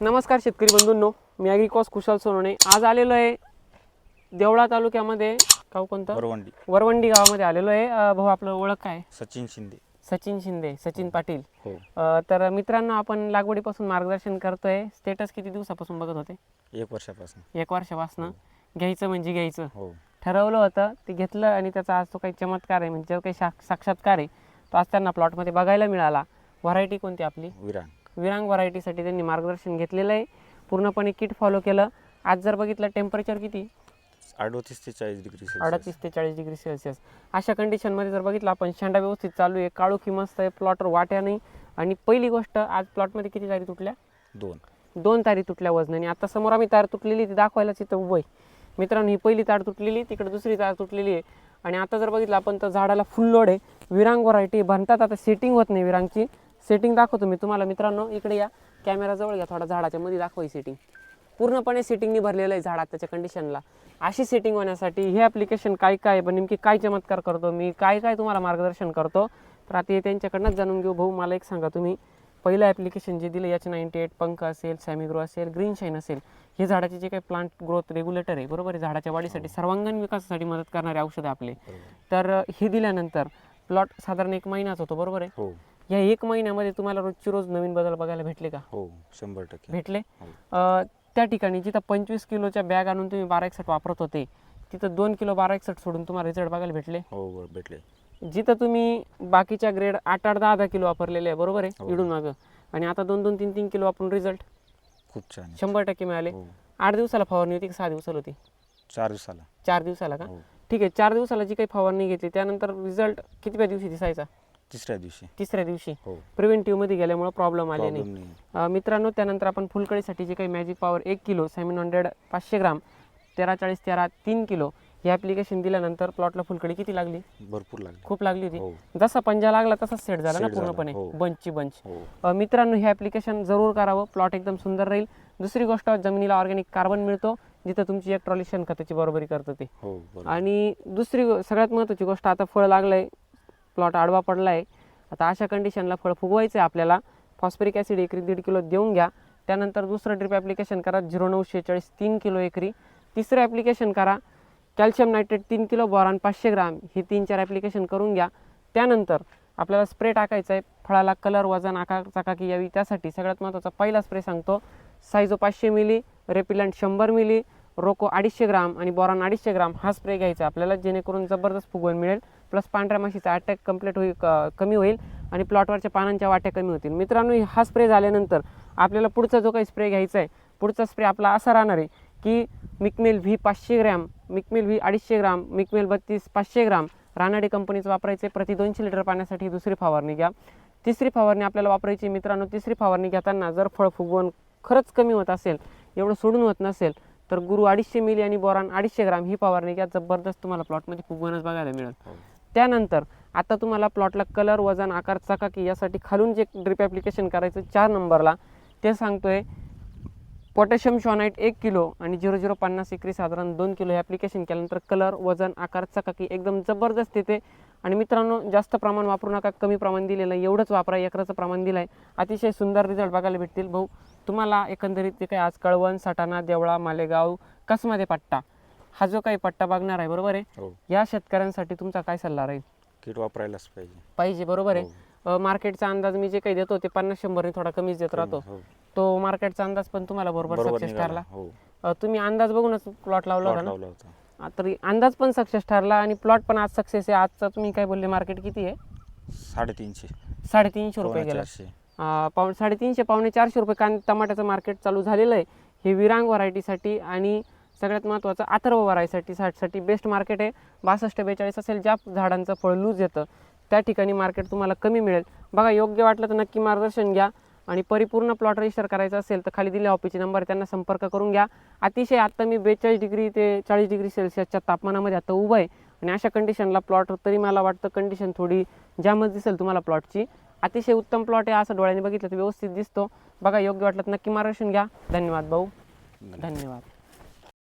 नमस्कार शेतकरी बंधूंनो मी ॲग्रिकॉस कुशल सोनवणे. आज आलेलो आहे देवळा तालुक्यामध्ये गाव कोणतं? परवंडी वरवंडी गावामध्ये आलेलो आहे. अं, भाऊ आपलं ओळख काय? सचिन शिंदे. सचिन शिंदे सचिन पाटील. हो. अं, तर मित्रांनो आपण लागवडीपासून मार्गदर्शन करतोय. स्टेटस किती दिवसापासून बघत होते? एक वर्षापासून. एक वर्षापासून. घ्यायचं म्हणजे घ्यायचं. हो. ठरवलं होतं ते घेतलं आणि त्याचा आज तो काही चमत्कार आहे. म्हणजे जो काही साक साक्षात्कार आहे तो आज त्यांना प्लॉटमध्ये बघायला मिळाला. व्हरायटी कोणती आपली? विरांग विरांग व्हरायटीसाठी त्यांनी मार्गदर्शन घेतलेलं आहे. पूर्णपणे किट फॉलो केलं. आज जर बघितलं टेम्परेचर किती? अडोतीस ते चाळीस डिग्री अडतीस ते चाळीस डिग्री सेल्सिअस अशा कंडिशनमध्ये जर बघितलं आपण शेंडा व्यवस्थित चालू आहे. काळू मस्त आहे. प्लॉटवर वाट्या नाही. आणि पहिली गोष्ट आज प्लॉटमध्ये किती तारी तुटल्या? दोन. दोन तारी तुटल्या वजनाने. आता समोर आम्ही तार तुटलेली ती दाखवायलाच इथं उभं आहे. मित्रांनो ही पहिली तार तुटलेली तिकडे दुसरी तार तुटलेली आहे. आणि आता जर बघितलं आपण तर झाडाला फुल लोड आहे. विरांग व्हरायटी बनतात आता सेटिंग होत नाही विरांगची. सेटिंग दाखवतो मी तुम्हाला. मित्रांनो इकडे या. कॅमेराजवळ घ्या थोडा. झाडाच्या मध्ये दाखव ही सेटिंग पूर्णपणे सेटिंगनी भरलेलं आहे झाड आताच्या कंडिशनला अशी सेटिंग होण्यासाठी हे ॲप्लिकेशन काय काय पण नेमकी काय चमत्कार करतो मी? काय काय तुम्हाला मार्गदर्शन करतो? तर आता त्यांच्याकडनंच जाणून घेऊ. भाऊ मला एक सांगा तुम्ही. पहिलं ॲप्लिकेशन जे दिलं याचे नाईन्टी एट पंख असेल सॅमिग्रो असेल ग्रीन शाईन असेल हे झाडाचे जे काही प्लांट ग्रोथ रेग्युलेटर आहे बरोबर आहे? झाडाच्या वाढीसाठी सर्वांगीण विकासासाठी मदत करणारे औषधं आपले. तर हे दिल्यानंतर प्लॉट साधारण एक महिनाच होतो बरोबर आहे? हो. या एक महिन्यामध्ये तुम्हाला रोजची रोज नवीन बदल बघायला भेटले का? हो शंभर टक्के. भेटले? हो. अ, त्या ठिकाणी जिथं पंचवीस किलोच्या बॅग आणून तुम्ही बारा एकसठ वापरत होते तिथं दोन किलो बारा एकसठ सोडून तुम्हाला रिझल्ट बघायला भेटले? हो बरं, भेटले. जिथं तुम्ही बाकीच्या ग्रेड आठ आठ दहा दहा किलो वापरलेले आहे बरोबर आहे? हो. इडून मागं. आणि आता दोन दोन तीन तीन किलो वापरून रिझल्ट खूप छान आहे. शंभर टक्के मिळाले. हो. आठ दिवसाला फवारणी होती की सहा दिवसाला होती? चार दिवसाला. चार दिवसाला का? हो. ठीक आहे चार दिवसाला जी काही फवारणी घेतली त्यानंतर रिझल्ट कितव्या दिवशी दिसायचा? तिसऱ्या दिवशी. तिसऱ्या दिवशी. हो. प्रिव्हेंटिव्हमध्ये गेल्यामुळे प्रॉब्लेम आले नाही. प्रॉब्लेम नाही. अ, मित्रांनो त्यानंतर आपण फुलकळीसाठी जे काही मॅजिक पॉवर एक किलो सेवन हंड्रेड पाचशे ग्राम तेरा चाळीस तेरा तीन किलो हे ॲप्लिकेशन दिल्यानंतर प्लॉटला फुलकळी किती लागली? भरपूर लागले. खूप लागली होती. हो. जसा पंजा लागला तसाच सेट झाला ना Set झाला, पूर्णपणे. हो. बंचची बंच हो. अ, मित्रांनो हे ॲप्लिकेशन जरूर करावं. प्लॉट एकदम सुंदर राहील. दुसरी गोष्ट जमिनीला ऑर्गॅनिक कार्बन मिळतो. जिथं तुमची एक ट्रॉली शेणखताची बरोबरी करतं ते. हो बरोबर. आणि दुसरी गो- सगळ्यात महत्त्वाची गोष्ट आता फळ लागलंय. प्लॉट आडवा पडला आहे आता अशा कंडिशनला फळ फुगवायचं आहे आपल्याला. फॉस्फरिक ॲसिड एकरी दीड किलो देऊन घ्या. त्यानंतर दुसरं ड्रिप ॲप्लिकेशन करा झिरो नऊ शेहेचाळीस तीन किलो एकरी. तिसरं ॲप्लिकेशन करा कॅल्शियम नायट्रेट तीन किलो बॉरान पाचशे ग्राम. हे तीन चार ॲप्लिकेशन करून घ्या. त्यानंतर आपल्याला स्प्रे टाकायचा आहे फळाला कलर वजन आकार चकाकी यावी. त्यासाठी सगळ्यात महत्त्वाचा पहिला स्प्रे सांगतो. सायझो पाचशे मिली रेपिलंट शंभर मिली रोको अडीचशे ग्राम आणि बॉरान अडीचशे ग्राम हा स्प्रे घ्यायचा आपल्याला जेणेकरून जबरदस्त फुगवण मिळेल. प्लस पांढऱ्या माशीचा अटॅक कंप्लीट होईल कमी होईल आणि प्लॉटवरच्या पानांच्या वाट्या कमी होतील. मित्रांनो हा स्प्रे झाल्यानंतर आपल्याला पुढचा जो काही स्प्रे घ्यायचा आहे पुढचा स्प्रे आपला असा राहणार आहे की मिकमेल व्ही पाचशे ग्रॅम मिकमेल व्ही अडीचशे ग्राम मिकमेल बत्तीस पाचशे ग्राम रानाडी कंपनीचं वापरायचे प्रति दोनशे लिटर पाण्यासाठी दुसरी फवारणी घ्या. तिसरी फवारणी आपल्याला वापरायची मित्रांनो तिसरी फवारणी घेताना जर फळ फुगवण खरंच कमी होत असेल एवढं सोडून होत नसेल तर गुरु अडीचशे मिली आणि बोरान अडीचशे ग्राम ही फवारणी घ्या. जबरदस्त तुम्हाला प्लॉटमध्ये फुगवणच बघायला मिळेल. हो. त्यानंतर आता तुम्हाला प्लॉटला कलर वजन आकार चकाकी यासाठी खालून जे ड्रिप ॲप्लिकेशन करायचं चार नंबरला ते सांगतो आहे पोटॅशियम शॉनाईट एक किलो आणि झिरो झिरो पन्नास एकरी साधारण दोन किलो हे ॲप्लिकेशन केल्यानंतर कलर वजन आकार चकाकी एकदम जबरदस्त येते. आणि मित्रांनो जास्त प्रमाण वापरू नका कमी प्रमाण दिलेलं आहे एवढंच वापरा एकराचं प्रमाण दिलं आहे अतिशय सुंदर रिझल्ट बघायला भेटतील. भाऊ तुम्हाला एकंदरीत जे काही आज कळवण सटाणा देवळा मालेगाव कसमध्ये पट्टा हा जो काही पट्टा बघणार आहे बरोबर आहे? हो. या शेतकऱ्यांसाठी तुमचा काय सल्ला राहील? किट वापरायलाच पाहिजे. पाहिजे बरोबर आहे? हो. मार्केटचा अंदाज मी जे काही देतो ते पन्नास शंभरने थोडा कमीच देत राहतो. हो. तो मार्केटचा अंदाज पण तुम्हाला बरोबर बरोबर सक्सेस निघाला. ठरला. हो. अ, तुम्ही अंदाज बघूनच प्लॉट लावला प्लॉट होता लावला होता. ना आ, तरी अंदाज पण सक्सेस ठरला आणि प्लॉट पण आज सक्सेस आहे. आजचा तुम्ही काय बोलले मार्केट किती आहे? साडेतीनशे. साडेतीनशे रुपये गेला. चारशे. पाऊण साडेतीनशे पावणे चारशे रुपये कांद टमाट्याचं मार्केट चालू झालेलं आहे. हे विरांग व्हरायटीसाठी आणि सगळ्यात महत्त्वाचं अथर्व व्हरायटीसाठी साठी बेस्ट मार्केट आहे. बासष्ट बेचाळीस असेल ज्या झाडांचं फळ लूज येतं त्या ठिकाणी मार्केट तुम्हाला कमी मिळेल. बघा योग्य वाटलं तर नक्की मार्गदर्शन घ्या. आणि परिपूर्ण प्लॉट रजिस्टर करायचा असेल तर खाली दिल्या ऑफिसचे नंबर त्यांना संपर्क करून घ्या. अतिशय आत्ता मी बेचाळीस डिग्री ते चाळीस डिग्री सेल्सिअसच्या तापमानामध्ये आता उभं आहे. आणि अशा कंडिशनला प्लॉट तरी मला वाटतं कंडिशन थोडी जामच दिसेल तुम्हाला प्लॉटची अतिशय उत्तम प्लॉट आहे असं डोळ्याने बघितलं तर व्यवस्थित दिसतो. बघा योग्य वाटलं तर नक्की मार्गदर्शन घ्या. धन्यवाद भाऊ. धन्यवाद.